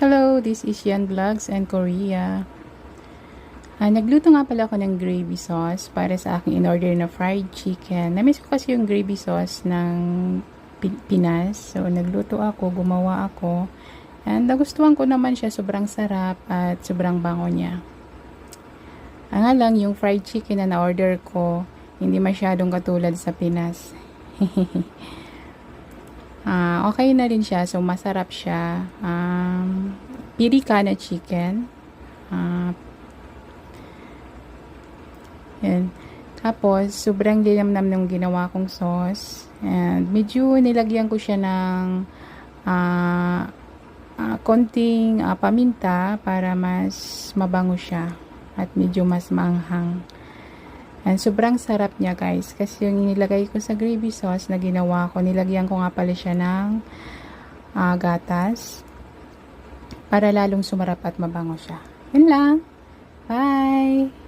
Hello, this is Yan Vlogs and Korea. Ah, nagluto nga pala ako ng gravy sauce para sa aking in-order na fried chicken. Namiss ko kasi yung gravy sauce ng Pi- Pinas. So, nagluto ako, gumawa ako. And nagustuhan ko naman siya, sobrang sarap at sobrang bango niya. Ang nga lang, yung fried chicken na na-order ko, hindi masyadong katulad sa Pinas. Ah, okay na rin siya. So, masarap siya. Um, pirika na chicken. Ah, yan. Tapos, sobrang linamnam ng ginawa kong sauce. And, medyo nilagyan ko siya ng ah, ah, konting ah, paminta para mas mabango siya. At medyo mas maanghang. And sobrang sarap niya guys. Kasi yung nilagay ko sa gravy sauce na ginawa ko, nilagyan ko nga pala siya ng ah, gatas. Para lalong sumarap at mabango siya. Yun lang. Bye!